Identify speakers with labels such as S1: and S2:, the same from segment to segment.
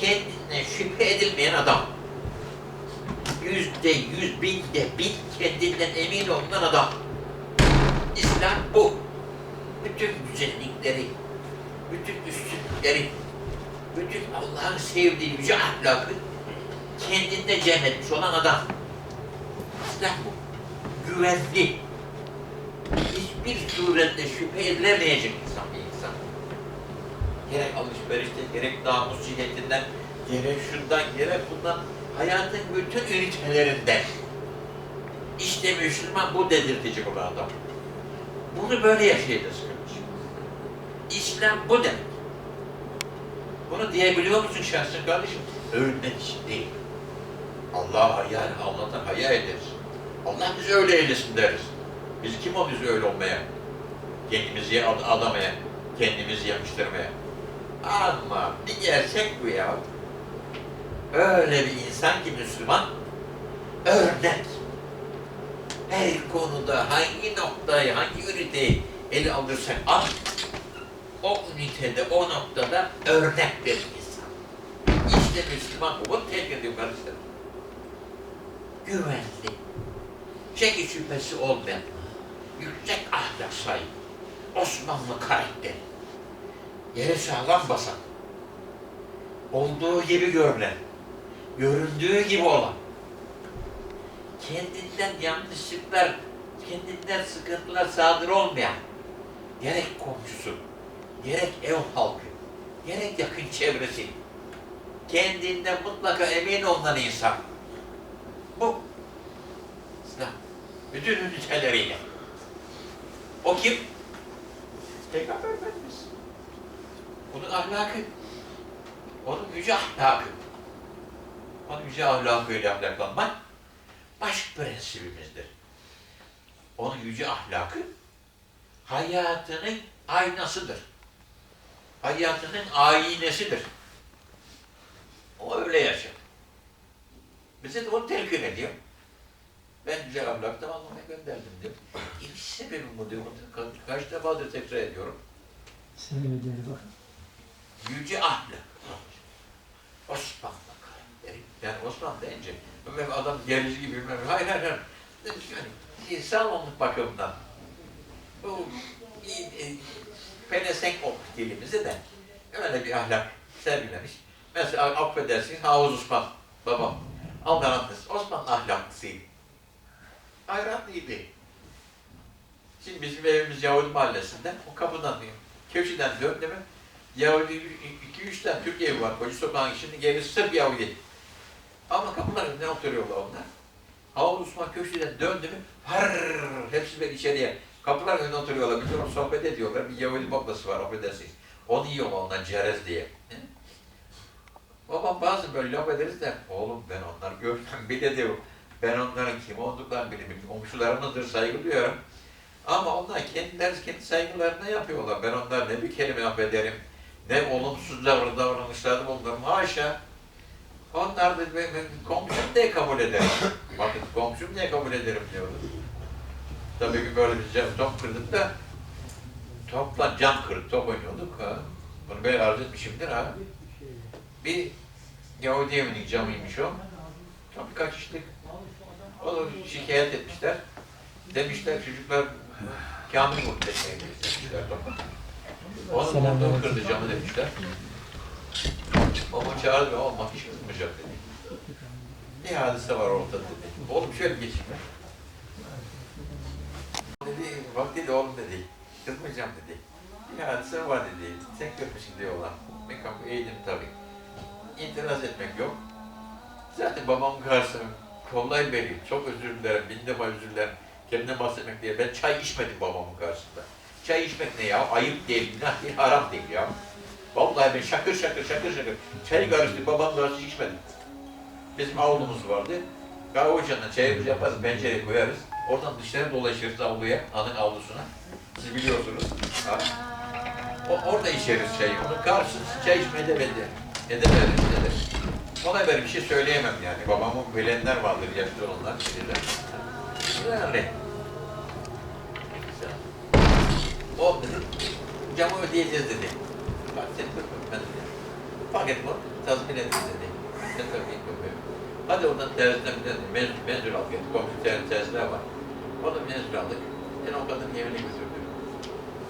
S1: Kendinden şüphe edilmeyen adam. Yüzde yüz, binde bin kendinden emin olunan adam. İslam bu. Bütün güzellikleri, bütün üstünlükleri, bütün Allah'ın sevdiği yüce ahlakı kendinde cem etmiş olan adam. İslam bu. Güvenli. Hiçbir surette şüphe edilemeyecek insan bir insan. Gerek alışverişte, gerek namus cihetinden, gerek şundan, gerek bundan, hayatın bütün ünitelerinden. İşte Müslüman bu dedirtecek olan adam. Bunu böyle yaşayacağız kardeşim. İslam bu demek. Bunu diyebiliyor musun şahsın kardeşim? Övünmek için değil. Allah yani Allah'tan haya ederiz. Allah bizi öyle eylesin deriz. Biz kim o bizi öyle olmaya? Kendimizi ad- adamaya, kendimizi yakıştırmaya. Ama bir gerçek bu ya. Öyle bir insan ki Müslüman, örnek. Her konuda hangi noktayı, hangi üniteyi ele alırsak al, o ünitede, o noktada örnek bir insan. İşte Müslüman bu. Bunu terk ediyor kardeşlerim. Güvenli, çeki şüphesi olmayan, yüksek ahlak sahibi, Osmanlı karakteri, yere sağlam basan, olduğu gibi görünen, göründüğü gibi olan, kendinden yanlışlıklar, kendinden sıkıntılar sadır olmayan, gerek komşusu, gerek ev halkı, gerek yakın çevresi, kendinden mutlaka emin olunan insan. Bu. Bütün üniteleriyle. O kim? Peygamber Efendimiz. Onun ahlakı. Onun yüce ahlakı. Onun yüce ahlakıyla ahlaklanmak baş prensibimizdir. Onun yüce ahlakı hayatının aynasıdır. Hayatının aynesidir. O öyle yaşar. Bize de onu telkin ediyor. Ben güzel ahlaktan anlamaya gönderdim diyor. İlk sebebim bu diyor. Kaç defadır tekrar ediyorum.
S2: Sevmediğine bakın.
S1: Yüce ahlak. Osmanlı karakteri. Yani Osmanlı deyince Ömer adam gerici gibi bilmem. Hayır hayır hayır. Yani insanlık bakımından bu e, pelesenk olmuş dilimizi de öyle bir ahlak sergilemiş. Mesela affedersiniz Havuz Osman babam. Allah rahmet. Osmanlı ahlaklısıydı. Hayranlıydı. Şimdi bizim evimiz Yahudi mahallesinde. O kapıdan köşeden döndü mü Yahudi iki üç tane Türk evi var. Koca sokağın içinde gerisi sırf Yahudi. Ama kapılar önünden oturuyorlar onlar. Havuz Osman köşeden döndü mü har hepsi böyle içeriye. Kapılar önüne oturuyorlar. Bir taraf sohbet ediyorlar. Bir Yahudi baklası var affedersiniz. Onu yiyorlar ondan cerez diye. He? Babam bazı böyle laf ederiz de oğlum ben onları görmem bile diyor. Ben onların kim olduklarını bilmiyorum. Komşularımızdır saygı duyuyorum. Ama onlar kendileri kendi saygılarını yapıyorlar. Ben onlar ne bir kelime affederim, ne olumsuz davran davranışlarda bulunurım. Haşa. Onlar da komşum diye kabul ederim. Bakın komşum diye kabul ederim diyorlar. Tabii ki böyle bir cam, top kırdık da topla cam kırık, top oynuyorduk. Ha. Bunu böyle arz etmişimdir ha. Bir Yahudi evinin camıymış o. Tabii kaçıştık. Onu şikayet etmişler. Demişler çocuklar Kamil muhteşem demişler
S2: Selamünaleyküm.
S1: vurduğu kırdı camı demişler. Baba çağırdı ve olmak hiç kızmayacak dedi. Bir hadise var ortada dedi. Oğlum şöyle geçin. Dedi, bak dedi oğlum dedi. Kızmayacağım dedi. Bir hadise var dedi. Sen kırmışsın diyorlar. Ben kapı eğdim tabii. İtiraz etmek yok. Zaten babamın karşısına kolay veriyor. Çok özür dilerim, bin defa özür dilerim. Kendine bahsetmek diye. Ben çay içmedim babamın karşısında. Çay içmek ne ya? Ayıp değil, günah değil, haram değil ya. Vallahi ben şakır şakır şakır şakır çay karıştı babam karşısında içmedim. Bizim avlumuz vardı. Kahve ocağına çayımızı yaparız, pencereye koyarız. Oradan dışarı dolaşırız avluya, anın avlusuna. Siz biliyorsunuz. Ha. O, orada içeriz çayı. Onun karşısında çay içmeye de belli. Edemeriz, ederiz. Ona böyle bir şey söyleyemem yani. Babamın bilenler vardır, yaşlı olanlar bilirler. Yani. O dedi, camı ödeyeceğiz dedi. Bak sen dur ben dedi. Fark etme. tazmin edin dedi. Ne tabii yapıyorum. Hadi oradan terziden bir de mez, mezur al gel. Komşu ter, terziler var. O da mezur aldık. Yani o kadın evine götürdü.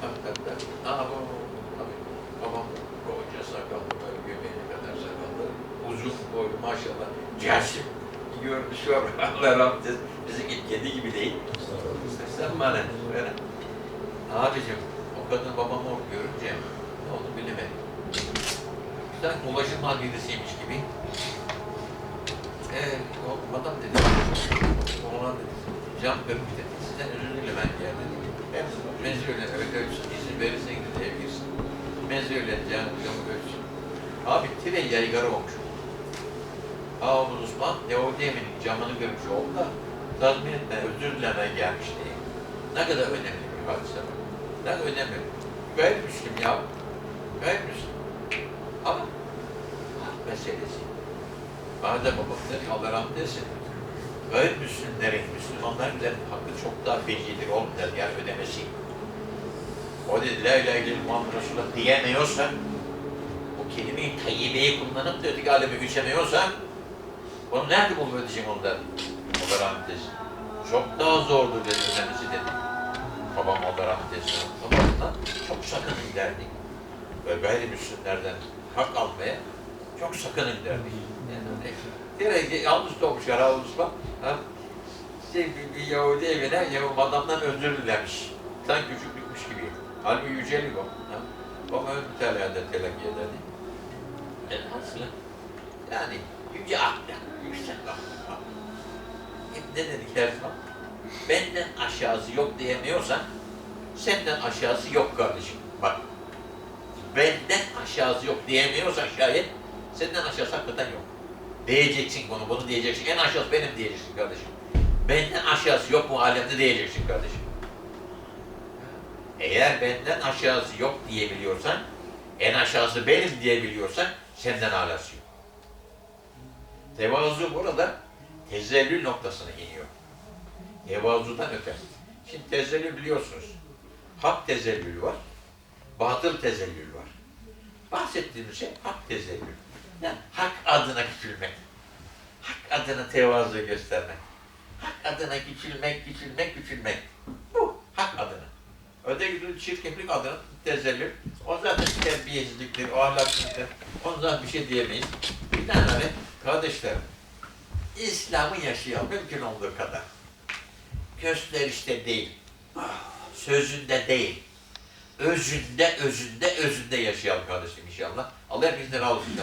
S1: Tak tak tak. Aa bu tabii. Babam koca sakallı böyle göbeğine kadar sakallı. Uzun boylu maşallah. Casim. Görmüş var. Allah rahmet eylesin. Bizimki kedi gibi değil. Sen bana böyle. Abicim o kadın babamı görünce ne oldu bilemedim. Sanki ulaşılmaz birisiymiş gibi. Eee o adam dedi. Oğlan dedi. Cam kırmış dedi. Sizden özür dilemen geldi dedi. Hem mezöyle öyle ölçsün. İzin verirse gidin ev girsin. Mezöyle cam camı ölçsün. Abi tire yaygara olmuş. Ağabey Osman Neodemin camını görmüş oldu da tazmin etme, özür dilemeye gelmiş diye. Ne kadar önemli bir hadise bu. Kadar önemli. Gayrimüslim ya. Gayrimüslim. Ama hak meselesi. Da babam dedi, Allah rahmet eylesin. Gayrimüslimlerin, Müslümanların hakkı çok daha fecidir oğlum dedi, yani ödemesi. O dedi, la ilahe illallah Resulullah diyemiyorsa, o kelimeyi tayyibeyi kullanıp da öteki aleme geçemiyorsa, onu nerede bulup ödeyecek ondan? Allah rahmet eylesin. Çok daha zordur dedi ödemesi dedi. Babam Allah rahmet eylesin. Babamdan çok sakın giderdik. Ve gayrimüslimlerden hak almaya çok sakın giderdik. Yani direkt yalnız doğmuş Osman. Ha? Şey, bir, bir Yahudi evine Yahudi adamdan özür dilemiş. Sen küçüklükmüş gibi. Halbuki yücelik o. Ha? Ön mütalada telakki ederdi. Elhasıl yani yüce ahlak, yüksek ahlak. Hep ne dedik her zaman? Benden aşağısı yok diyemiyorsan senden aşağısı yok kardeşim. Bak benden aşağısı yok diyemiyorsan şayet senden aşağısı hakikaten yok. Diyeceksin bunu, bunu diyeceksin. En aşağısı benim diyeceksin kardeşim. Benden aşağısı yok bu alemde diyeceksin kardeşim. Eğer benden aşağısı yok diyebiliyorsan, en aşağısı benim diyebiliyorsan senden alası yok. Tevazu burada tezellül noktasına iniyor. Tevazudan öte. Şimdi tezellül biliyorsunuz. Hak tezellül var, batıl tezellül var. Bahsettiğimiz şey hak tezellül. Yani hak adına küçülmek. Hak adına tevazu göstermek. Hak adına küçülmek, küçülmek, küçülmek. Bu hak adına. Öteki türlü çirkeflik adına tezellül. O zaten terbiyesizliktir, o ahlaksızlıktır. Ona zaten bir şey diyemeyiz. Hani kardeşlerim, İslam'ı yaşayalım mümkün olduğu kadar. Gösterişte değil, sözünde değil, özünde, özünde, özünde yaşayalım kardeşim inşallah. Allah hepinizden razı olsun.